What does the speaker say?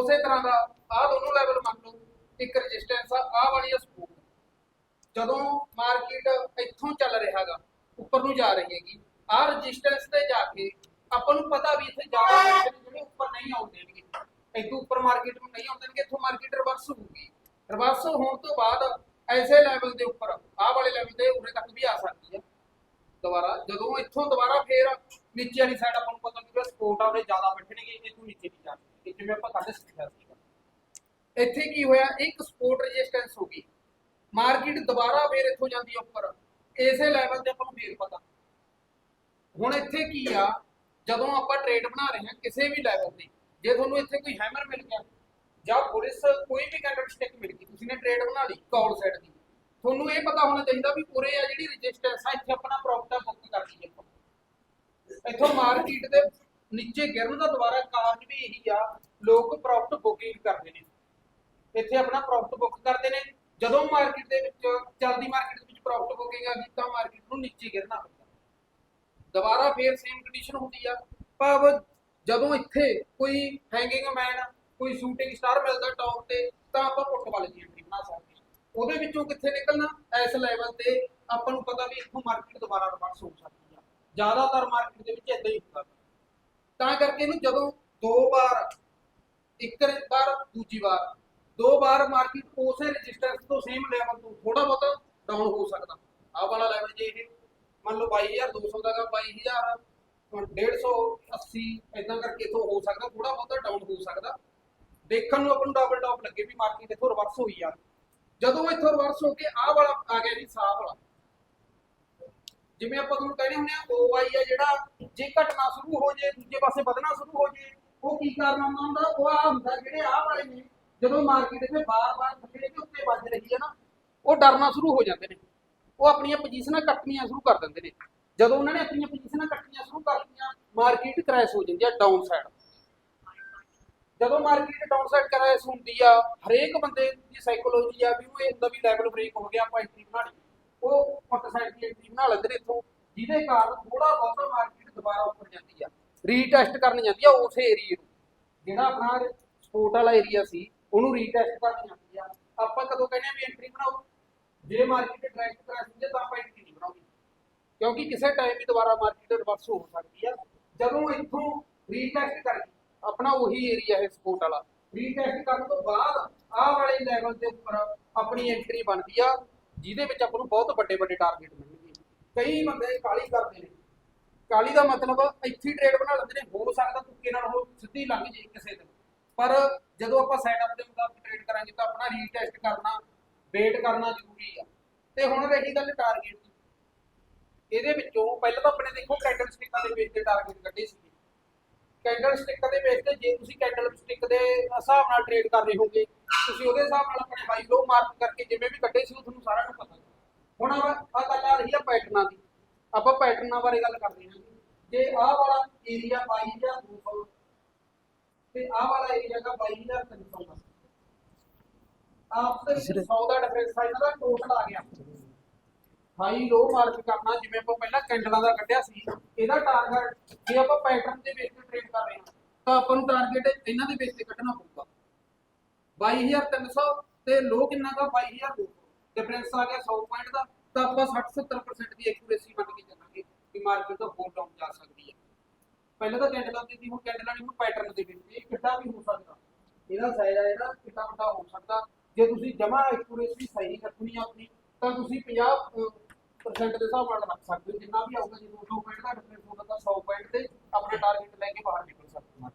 ਉਸੇ ਤਰ੍ਹਾਂ ਦਾ ਆਹ ਦੋਨੋਂ ਲੈਵਲ ਮੰਨ ਲਓ, ਇੱਕ ਰੈਜ਼ਿਸਟੈਂਸ ਆ, ਆਹ ਵਾਲੀ ਆ ਸਪੋਰਟ ਜਦੋਂ ਮਾਰਕੀਟ ਇੱਥੋਂ ਚੱਲ ਰਿਹਾਗਾ, ਉੱਪਰ ਨੂੰ ਜਾ ਰਹੀ ਹੈਗੀ, ਆਹ ਰੈਜ਼ਿਸਟੈਂਸ ਤੇ ਜਾ ਕੇ ਆਪਾਂ ਨੂੰ ਪਤਾ ਵੀ ਇੱਥੇ ਜ਼ਿਆਦਾ ਪੈਸੇ ਜਿਹੜੇ ਉੱਪਰ ਨਹੀਂ ਆਉਣ ਦੇਣਗੇ ਇੱਥੋਂ ਉੱਪਰ ਮਾਰਕੀਟ ਨੂੰ ਨਹੀਂ ਆਉਣ ਦੇਣਗੇ ਇੱਥੋਂ ਮਾਰਕੀਟ ਰਿਵਰਸ ਹੋਊਗੀ। ਰਿਵਰਸ ਹੋਣ ਤੋਂ ਬਾਅਦ ਐਸੇ ਲੈਵਲ ਦੇ ਉੱਪਰ, ਆਹ ਵਾਲੇ ਲੈਵਲ ਤੇ ਉਰੇ ਤੱਕ ਵੀ ਆ ਸਕਦੀ ਹੈ ਦੁਬਾਰਾ, ਜਦੋਂ ਇੱਥੋਂ ਦੁਬਾਰਾ ਫੇਰ ਨੀਚੇ ਵਾਲੀ ਸਾਈਡ ਆਪਾਂ ਨੂੰ ਪਤਾ ਕਿ ਸਪੋਰਟ ਆ ਉਹਦੇ ਜ਼ਿਆਦਾ ਬੈਠਣਗੇ, ਇੱਥੋਂ ਨੀਚੇ ਨਹੀਂ ਜਾ ਜਿਵੇਂ ਆਪਾਂ ਕੱਢ ਸਿੱਖਿਆ ਸੀਗਾ ਇੱਥੇ ਕੀ ਹੋਇਆ, ਇੱਕ ਸਪੋਰਟ ਰੈਜ਼ਿਸਟੈਂਸ ਹੋ ਗਈ। ਮਾਰਕੀਟ ਦੁਬਾਰਾ ਫੇਰ ਇੱਥੋਂ ਜਾਂਦੀ ਹੈ ਉੱਪਰ। ਇਸੇ ਲੈਵਲ ਤੇ ਆਪਾਂ ਨੂੰ ਫੇਰ ਪਤਾ। ਹੁਣ ਇੱਥੇ ਕੀ ਆ, ਜਦੋਂ ਆਪਾਂ ਟ੍ਰੇਡ ਬਣਾ ਰਹੇ ਹਾਂ ਕਿਸੇ ਵੀ ਲੈਵਲ ਤੇ, ਜੇ ਤੁਹਾਨੂੰ ਇੱਥੇ ਕੋਈ ਹੈਮਰ ਮਿਲ ਗਿਆ ਜਾਂ ਪੁਲਿਸ ਕੋਈ ਵੀ ਕੈਂਡਲ ਸਟਿਕ ਮਿਲ ਗਈ, ਤੁਸੀਂ ਨੇ ਟ੍ਰੇਡ ਬਣਾ ਲਈ ਕਾਲ ਸਾਈਡ ਦੀ। ਤੁਹਾਨੂੰ ਇਹ ਪਤਾ ਹੋਣਾ ਚਾਹੀਦਾ ਵੀ ਪੂਰੇ ਆ ਜਿਹੜੀ ਰੈਜ਼ਿਸਟੈਂਸ ਆ, ਇੱਥੇ ਆਪਣਾ ਪ੍ਰੋਫਿਟ ਬੁੱਕ ਕਰ ਲਈਏ ਆਪਾਂ। ਇੱਥੋਂ ਮਾਰਕੀਟ ਦੇ ਨੀਚੇ ਗਿਰਨ ਦਾ ਦੁਬਾਰਾ ਕਾਰਨ ਵੀ ਇਹੀ ਆ ਲੋਕ ਪ੍ਰੋਫਿਟ ਬੁਕਿੰਗ ਕਰਦੇ ਨੇ। ਇੱਥੇ ਆਪਣਾ ਪ੍ਰੋਫਿਟ ਬੁੱਕ ਕਰਦੇ ਨੇ। ਜਦੋਂ ਮਾਰਕੀਟ ਦੇ ਵਿੱਚ, ਚੱਲਦੀ ਮਾਰਕੀਟ ਦੇ ਵਿੱਚ ਪ੍ਰੋਫਿਟ ਬੁਕਿੰਗ ਆ ਗਈ, ਤਾਂ ਮਾਰਕੀਟ ਨੂੰ ਨੀਚੇ ਗਿਰਨਾ ਪੈਂਦਾ। ਦੁਬਾਰਾ ਫੇਰ ਸੇਮ ਕੰਡੀਸ਼ਨ ਹੁੰਦੀ ਆ। ਭਾਵ ਜਦੋਂ ਇੱਥੇ ਕੋਈ ਹੈਂਗਿੰਗ ਮੈਨ ਕੋਈ ਸ਼ੂਟਿੰਗ ਸਟਾਰ ਮਿਲਦਾ ਟੌਪ ਤੇ, ਤਾਂ ਆਪਾਂ ਪੁੱਟ ਵਾਲੀ ਐਂਟਰੀ ਬਣਾ ਸਕਦੇ ਉਹਦੇ ਵਿੱਚੋਂ ਕਿੱਥੇ ਨਿਕਲਣਾ? ਇਸ ਲੈਵਲ ਤੇ ਆਪਾਂ ਨੂੰ ਪਤਾ ਵੀ ਇੱਥੋਂ ਮਾਰਕੀਟ ਦੁਬਾਰਾ ਰਿਵਰਸ ਹੋ ਸਕਦੀ ਆ। ਜ਼ਿਆਦਾਤਰ ਮਾਰਕੀਟ ਦੇ ਵਿੱਚ ਇਦਾਂ ਹੀ ਹੁੰਦਾ। ਤਾਂ ਕਰਕੇ ਇਹਨੂੰ ਜਦੋਂ ਦੋ ਵਾਰ ਇੱਕ ਵਾਰ, ਦੂਜੀ ਵਾਰ। ਦੋ ਵਾਰ ਮਾਰਕੀਟ ਉਸੇ ਰੈਜ਼ਿਸਟੈਂਸ ਤੋਂ ਸੇਮ ਲੈਵਲ ਤੋਂ ਥੋੜਾ ਬਹੁਤ ਡਾਊਨ ਹੋ ਸਕਦਾ। ਆਹ ਵਾਲਾ ਲੈਵਲ ਜੇ ਇਹ ਮੰਨ ਲਓ 22200 ਦਾ ਗਾ 22000 150 ਇਦਾਂ ਕਰਕੇ ਇਥੋਂ ਹੋ ਸਕਦਾ ਥੋੜਾ ਬਹੁਤਾ ਡਾਊਨ ਹੋ ਸਕਦਾ। ਦੇਖਣ ਨੂੰ ਆਪਾਂ ਨੂੰ ਡਬਲ ਟਾਪ ਲੱਗੇ ਵੀ ਮਾਰਕੀਟ ਇਥੋਂ ਰਿਵਰਸ ਹੋਈ ਆ। ਜਦੋਂ ਇਥੋਂ ਰਿਵਰਸ ਹੋ ਕੇ ਆਹ ਵਾਲਾ ਆ ਗਿਆ ਜੀ, ਸਾਹ ਵਾਲਾ। ਜਿਵੇਂ ਆਪਾਂ ਤੁਹਾਨੂੰ ਕਹਿੰਦੇ ਹੁੰਦੇ ਆ OI ਆ ਜਿਹੜਾ, ਜੇ ਘਟਨਾ ਸ਼ੁਰੂ ਹੋ ਜੇ, ਦੂਜੇ ਪਾਸੇ ਵਧਣਾ ਸ਼ੁਰੂ ਹੋ ਜੇ ਉਹ ਕੀ ਕਾਰਨ ਹੁੰਦਾ? ਹੁੰਦਾ ਉਹ ਆ ਹੁੰਦਾ ਜਿਹੜੇ ਆਹ ਵਾਲੇ ਨੇ, ਜਦੋਂ ਮਾਰਕੀਟ ਇੱਥੇ ਬਾਰ-ਬਾਰ ਥੱਲੇ ਦੇ ਉੱਤੇ ਵੱਜ ਰਹੀ ਹੈ ਨਾ, ਉਹ ਡਰਨਾ ਸ਼ੁਰੂ ਹੋ ਜਾਂਦੇ ਨੇ। ਉਹ ਆਪਣੀਆਂ ਪੋਜੀਸ਼ਨਾਂ ਕੱਟਣੀਆਂ ਸ਼ੁਰੂ ਕਰ ਦਿੰਦੇ ਨੇ। ਜਦੋਂ ਉਹਨਾਂ ਨੇ ਆਪਣੀਆਂ ਪੋਜੀਸ਼ਨਾਂ ਕੱਟਣੀਆਂ ਸ਼ੁਰੂ ਕਰ ਮਾਰਕੀਟ ਕ੍ਰੈਸ਼ ਹੋ ਜਾਂਦੀ ਆ ਡਾਊਨ ਸਾਈਡ ਜਦੋਂ ਮਾਰਕੀਟ ਡਾਊਨ ਸਾਈਡ ਕ੍ਰੈਸ਼ ਹੁੰਦੀ ਆ, ਹਰੇਕ ਬੰਦੇ ਦੀ ਸਾਈਕੋਲੋਜੀ ਆ ਵੀ ਉਹ ਇਹਦਾ ਵੀ ਲੈਵਲ ਬ੍ਰੇਕ ਹੋ ਗਿਆ, ਆਪਾਂ ਐਂਟਰੀ ਬਣਾ ਲਈ। ਉਹ ਪੁੱਟ ਸਾਈਡ ਦੀ ਐਂਟਰੀ ਬਣਾ ਲੈਂਦੇ ਨੇ ਇੱਥੋਂ। ਜਿਹਦੇ ਕਾਰਨ ਥੋੜਾ ਬਹੁਤਾ ਮਾਰਕੀਟ ਦੁਬਾਰਾ ਉੱਪਰ ਜਾਂਦੀ ਆ। ਰੀਟੈਸਟ ਕਰਨ ਜਾਂਦੀ ਆ ਉਸੇ ਏਰੀਏ ਨੂੰ। ਜਿਹੜਾ ਆਪਣਾ ਸਪੋਰਟ ਵਾਲਾ ਏਰੀਆ ਸੀ, ਉਹਨੂੰ ਰੀਟੈਸਟ ਕਰਨ ਜਾਂਦੀ ਆ। ਆਪਾਂ ਕਦੋਂ ਕਹਿੰਦੇ ਆ ਵੀ ਐਂਟਰੀ ਬਣਾਓ? ਜੇ ਮਾਰਕੀਟ ਡਾਇਰੈਕਟ ਕ੍ਰੈਸ਼ ਤਾਂ ਆਪਾਂ ਐਂਟਰੀ ਨਹੀਂ ਬਣਾਉਣੀ ਕਿਉਂਕਿ ਕਿਸੇ ਟਾਈਮ ਵੀ ਦੁਬਾਰਾ ਮਾਰਕੀਟ ਰਿਵਰਸ ਹੋ ਸਕਦੀ ਆ। ਜਦੋਂ ਇੱਥੋਂ ਰੀਟੈਸਟ ਕਰ, ਆਪਣਾ ਉਹੀ ਏਰੀਆ ਹੈ ਸਪੋਰਟ ਵਾਲਾ। ਰੀਟੈਸਟ ਕਰਨ ਤੋਂ ਬਾਅਦ ਆਹ ਵਾਲੇ ਲੈਵਲ ਦੇ ਉੱਪਰ ਆਪਣੀ ਐਂਟਰੀ ਬਣਦੀ ਆ, ਜਿਹਦੇ ਵਿੱਚ ਆਪਾਂ ਨੂੰ ਬਹੁਤ ਵੱਡੇ ਵੱਡੇ ਟਾਰਗੇਟ ਮਿਲਣਗੇ। ਕਈ ਬੰਦੇ ਕਾਲੀ ਕਰਦੇ ਨੇ। ਕਾਲੀ ਦਾ ਮਤਲਬ ਇੱਥੇ ਟ੍ਰੇਡ ਬਣਾ ਲੈਂਦੇ ਨੇ, ਹੋ ਸਕਦਾ ਤੁੱਕੇ ਨਾਲ ਉਹ ਸਿੱਧੀ ਲੰਘ ਜੇ ਕਿਸੇ ਦਿਨ। ਪਰ ਜਦੋਂ ਆਪਾਂ ਸੈਟਅਪ ਦੇ ਮੁਤਾਬਕ ਟ੍ਰੇਡ ਕਰਾਂਗੇ ਤਾਂ ਆਪਣਾ ਰੀਟੈਸਟ ਕਰਨਾ ਵੇਟ ਕਰਨਾ ਜ਼ਰੂਰੀ ਆ। ਤੇ ਹੁਣ ਰਹੀ ਗੱਲ ਟਾਰਗੇਟ ਦੀ। ਇਹਦੇ ਵਿੱਚੋਂ ਪਹਿਲਾਂ ਤਾਂ ਆਪਣੇ ਦੇਖੋ ਕੈਂਡਲ ਸਟਿਕਾਂ ਦੇ ਬੇਸ ਤੇ ਟਾਰਗੇਟ ਕੱਢੇ ਸੀ ਕੈਂਡਲ ਸਟਿਕ ਦੇ ਬੇਸ ਤੇ ਜੇ ਤੁਸੀਂ ਕੈਂਡਲ ਸਟਿਕ ਦੇ ਹਿਸਾਬ ਨਾਲ ਟ੍ਰੇਡ ਕਰ ਰਹੇ ਹੋਗੇ, ਤੁਸੀਂ ਉਹਦੇ ਹਿਸਾਬ ਨਾਲ ਆਪਣੇ ਹਾਈ ਲੋ ਮਾਰਕ ਕਰਕੇ ਜਿਵੇਂ ਵੀ ਕੱਢੇ ਸੀ, ਉਹ ਤੁਹਾਨੂੰ ਸਾਰਿਆਂ ਨੂੰ ਪਤਾ। ਹੁਣ ਆ ਗੱਲ ਆ ਰਹੀ ਆ ਪੈਟਰਨਾਂ ਦੀ। ਆਪਾਂ ਪੈਟਰਨਾਂ ਬਾਰੇ ਗੱਲ ਕਰਦੇ ਹਾਂ। ਜੇ ਆਹ ਵਾਲਾ ਏਰੀਆ 22200 ਤੇ ਆਹ ਵਾਲਾ ਏਰੀਆ ਦਾ 22300 ਦਾ। ਆਪਸ ਦੇ ਵਿੱਚ 100 ਦਾ ਡਿਫਰੈਂਸ ਆ, ਇਹਨਾਂ ਦਾ ਟੋਟਲ ਆ ਗਿਆ। ਹਾਈ ਲੋ ਮਾਰਕ ਕਰਨਾ, ਜਿਵੇਂ ਆਪਾਂ ਪਹਿਲਾਂ ਕੈਂਡਲਾਂ ਦਾ ਕੱਢਿਆ ਸੀ, ਇਹਦਾ ਟਾਰਗੇਟ ਜੇ ਆਪਾਂ ਪੈਟਰਨ ਦੇ ਬੇਸ ਟ੍ਰੇਡ ਕਰ ਰਹੇ ਹਾਂ, ਤਾਂ ਆਪਾਂ ਨੂੰ ਟਾਰਗੇਟ ਇਹਨਾਂ ਦੇ ਬੇਸ ਕੱਢਣਾ ਪਊਗਾ। 22300 ਤੇ ਲੋ ਕਿੰਨਾ ਦਾ 22200 ਡਿਫਰੈਂਸ ਆ ਗਿਆ 100 ਪੁਆਇੰਟ ਦਾ। ਤਾਂ ਆਪਾਂ 60-70% ਦੀ ਐਕੂਰੇਸੀ ਮੰਨ ਕੇ ਚੱਲਾਂਗੇ ਕਿ ਮਾਰਕੀਟ ਤਾਂ ਹੋਰ ਡਾਊਨ ਜਾ ਸਕਦੀ ਹੈ। ਪਹਿਲਾਂ ਤਾਂ ਕੈਂਡਲ ਆਉਂਦੀ ਸੀ, ਹੁਣ ਕੈਂਡਲ ਵਾਲੀ ਨੂੰ ਪੈਟਰਨ ਦੇ ਵਿੱਚ ਇਹ ਕਿੱਡਾ ਵੀ ਹੋ ਸਕਦਾ। ਇਹਦਾ ਸਾਈਜ਼ ਆ ਜਿਹੜਾ, ਕਿੱਡਾ ਵੱਡਾ ਹੋ ਸਕਦਾ। ਜੇ ਤੁਸੀਂ ਜਮਾ ਐਕੂਰੇਸੀ ਸਹੀ ਰੱਖਣੀ ਆ ਆਪਣੀ, ਤਾਂ ਤੁਸੀਂ 50 ਪਰਸੈਂਟ ਦੇ ਹਿਸਾਬ ਨਾਲ ਰੱਖ ਸਕਦੇ ਹੋ। ਜਿੰਨਾ ਵੀ ਆਊਗਾ ਜੇ 2 ਪੁਆਇੰਟ ਦਾ ਡਿਫਰੈਂਸ ਹੋਊਗਾ, ਤਾਂ 100 ਪੁਆਇੰਟ ਤੇ ਆਪਣਾ ਟਾਰਗੇਟ ਲੈ ਕੇ ਬਾਹਰ ਨਿਕਲ ਸਕਦੇ ਹੋ।